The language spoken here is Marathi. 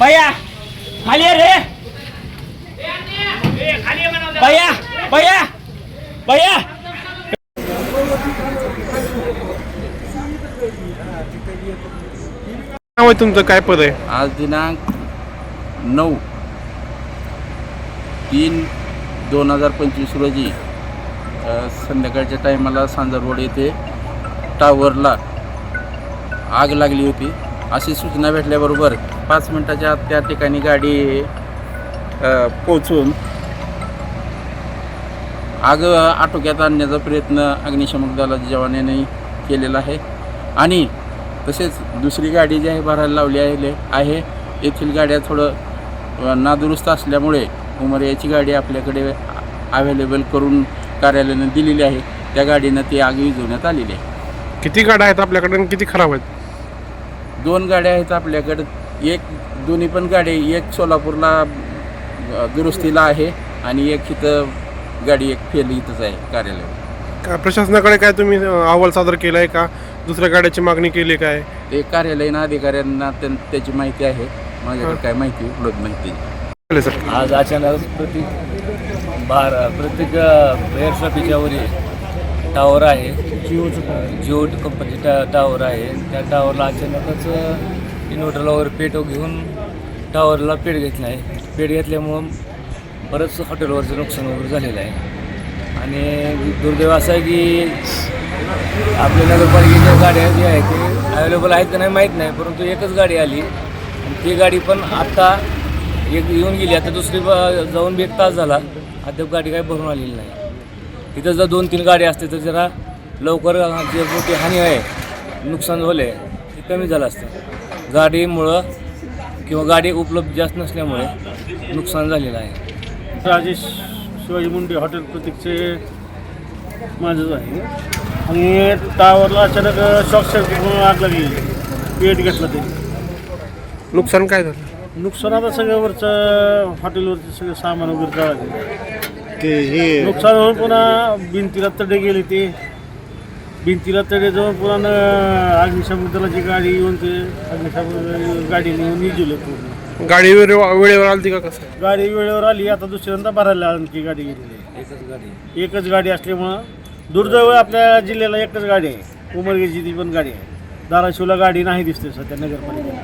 भैया खाली रे। भैया भैया भैया। नाव आहे तुमचं काय पद आहे? आज दिनांक नऊ तीन दोन हजार पंचवीस रोजी अ, संध्याकाळच्या टायमाला सांजरवाड येथे टावरला आग लागली होती. अशी सूचना भेटल्याबरोबर पाच मिनटाच्या आत त्या ठिकाणी गाडी पोचून आग आटोक्यात आणण्याचा प्रयत्न अग्निशमक दलाच्या जवानाने केलेला आहे. आणि तसेच दुसरी गाडी जी आहे भरायला लावली आहे आहे. येथील गाड्या थोडं नादुरुस्त असल्यामुळे उमरियाची गाडी आपल्याकडे अवेलेबल करून कार्यालयानं दिलेली आहे. त्या गाडीनं ती आग विझवण्यात आलेली आहे. किती गाड्या आहेत आपल्याकडे किती खराब आहेत? दोन गाड्या आहेत आपल्याकडे. एक दोन्ही पण गाडी एक सोलापूरला दुरुस्तीला आहे आणि एक इथं गाडी एक फेल इथंच आहे कार्यालयात का प्रशासनाकडे काय तुम्ही अहवाल सादर केला आहे का? दुसऱ्या गाड्याची मागणी केली काय? ते कार्यालयीन अधिकाऱ्यांना त्यां- त्याची माहिती आहे. माझ्याकडे काय माहिती उपलब्ध माहिती चालेल सर. आज अचानक प्रत्येक बार प्रत्येक एअर शॉपीच्या वरील टावर आहे. जिओ कंपनी टा टावर आहे. त्या टावरला अचानकच इन्व्हर्टरला वगैरे पेट घेऊन टावरला पेट घेतला आहे. पेट घेतल्यामुळं बरंच हॉटेलवरचं नुकसान वगैरे झालेलं आहे. आणि दुर्दैव असं आहे की आपल्या नगरपालिकेच्या गाड्या ज्या आहेत ते अवेलेबल आहेत का नाही माहीत नाही परंतु एकच गाडी आली. आणि ती गाडी पण आत्ता एक येऊन गेली. आता दुसरी जाऊन एक तास झाला. अद्याप गाडी काही भरून आलेली नाही. इथं जर दोन तीन गाडी असते तर जरा लवकर जे मोठी हानी आहे नुकसान झाले ते कमी झालं असतं. गाडीमुळं किंवा गाडी उपलब्ध जास्त नसल्यामुळे नुकसान झालेलं आहे. राजेश शिवाजी मुंडे हॉटेल प्रतीकचे माझंच आहे. आणि टावरला अचानक शॉक सर्किटमुळे आग लागली. पेट घेतला ते. नुकसान काय झालं? नुकसान आता सगळं वरचं हॉटेलवरचं सगळं सामान वगैरे जळालं. ते हे नुकसान होऊन पुन्हा भिंतीला तडे गेले ते. भिंतीला तडे जाऊन पुन्हा न- अग्निशामक दलाची गाडी येऊन ते अग्निशामक गाडीने येऊन निजवलं पूर्ण. गाडी वेळेवर वेळेवर आली का कसं? गाडी वेळेवर आली आता दुसऱ्यांदा भरायला आणखी गाडी गेलेली. आहे गाडी. एकच गाडी असल्यामुळं दुर्दैव आपल्या जिल्ह्याला एकच गाडी आहे. उमरगेची ती पण गाडी आहे. धाराशिवला गाडी नाही दिसते सध्या नगरपालिकेला.